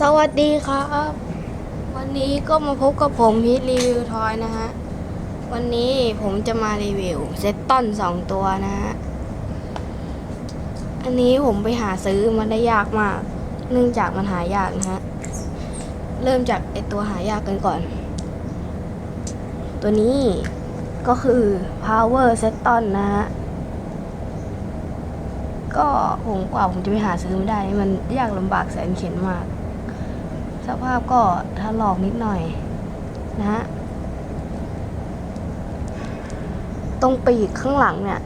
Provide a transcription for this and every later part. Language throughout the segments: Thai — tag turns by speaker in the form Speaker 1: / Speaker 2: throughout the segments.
Speaker 1: สวัสดีครับ วันนี้ก็มาพบกับผมพีทรีวิวทอยนะฮะ วันนี้ผมจะมารีวิวเซตตอนสองตัวนะฮะ อันนี้ผมไปหาซื้อมันได้ยากมาก เนื่องจากมันหายากนะฮะ เริ่มจากไอตัวหายากกันก่อน ตัวนี้ก็คือ power s e t o n นะฮะก็ผมกว่าผมจะไปหาซื้อไม่ได้ มันยากลำบากแสนเข็ญมาก สภาพก็ถลอกนิดหน่อยนะฮะ ตรงปีกข้างหลังเนี่ย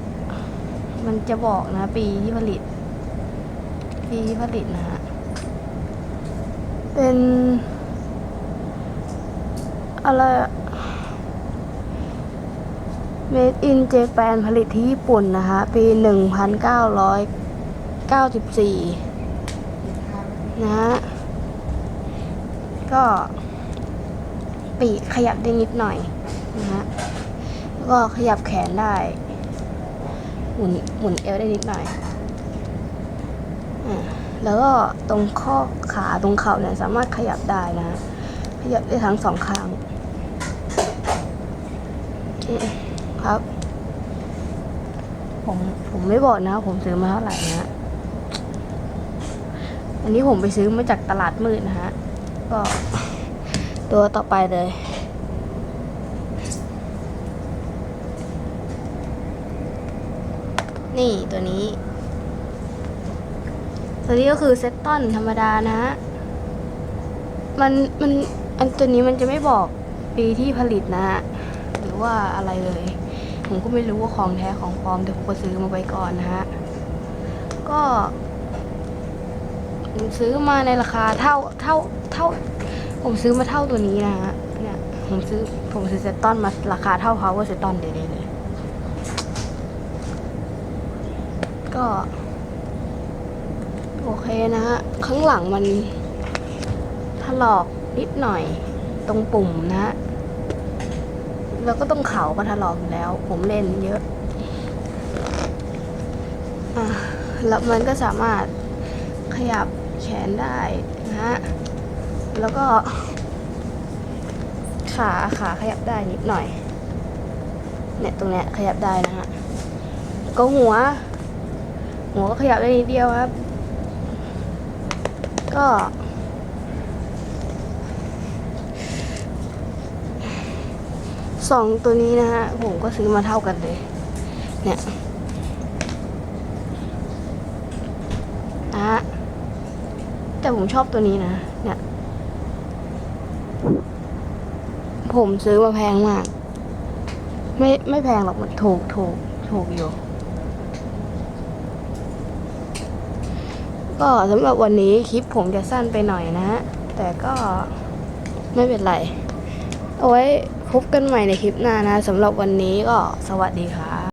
Speaker 1: มันจะบอกนะปีที่ผลิต ปีที่ผลิตนะฮะ เป็น อะไร Made in Japan ผลิตที่ญี่ปุ่นนะคะ ปี 1994 นะฮะ ก็ปีกขยับได้นิดหน่อยนะฮะแล้วก็ขยับแขนได้ หมุนหมุนเอวได้นิดหน่อยอ่าแล้วก็ตรงข้อขาตรงเข่าเนี่ยสามารถขยับได้นะฮะขยับได้ทั้งสองข้างครับ ผมผมไม่บอกนะ ผมซื้อมาเท่าไหร่นะฮะอันนี้ผมไปซื้อมาจากตลาดมืดนะฮะ ก็ตัวต่อไปเลย นี่ตัวนี้ ตัวนี้ก็คือเซตตอนธรรมดานะฮะมันมันอันตัวนี้มันจะไม่บอกปีที่ผลิตนะฮะหรือว่าอะไรเลย ผมก็ไม่รู้ว่าของแท้ของปลอมแต่ผมก็ซื้อมาไปก่อนนะฮะ ก็ ผมซื้อมาในราคาเท่าเท่าเท่า ผมซื้อมาเท่าตัวนี้นะฮะเนี่ยผมซื้อผมซื้อเซตตอนมาราคาเท่า power เซตตอนเดเลยก็ โอเคนะฮะ ข้างหลังมันถลอกนิดหน่อยตรงปุ่มนะฮะแล้วก็ต้องเขาก็ถลอกอยู่แล้ว ผมเล่นเยอะแล้วมันก็สามารถขยับ แขนได้นะฮะแล้วก็ ขาขาขยับได้นิดหน่อยเนี่ยตรงเนี้ยขยับได้นะฮะแล้วก็หัว หัวก็ขยับได้นิดเดียวครับ ก็สองตัวนี้นะฮะผมก็ซื้อมาเท่ากันเลย เนี่ยนะฮะ แต่ผมชอบตัวนี้นะเนี่ยผมซื้อมาแพงมาก ไม่ไม่แพงหรอกมันถูกถูกถูกอยู่ก็สำหรับวันนี้คลิปผมจะสั้นไปหน่อยนะฮะ แต่ก็ไม่เป็นไร เอาไว้พบกันใหม่ในคลิปหน้านะสำหรับวันนี้ก็สวัสดีครับ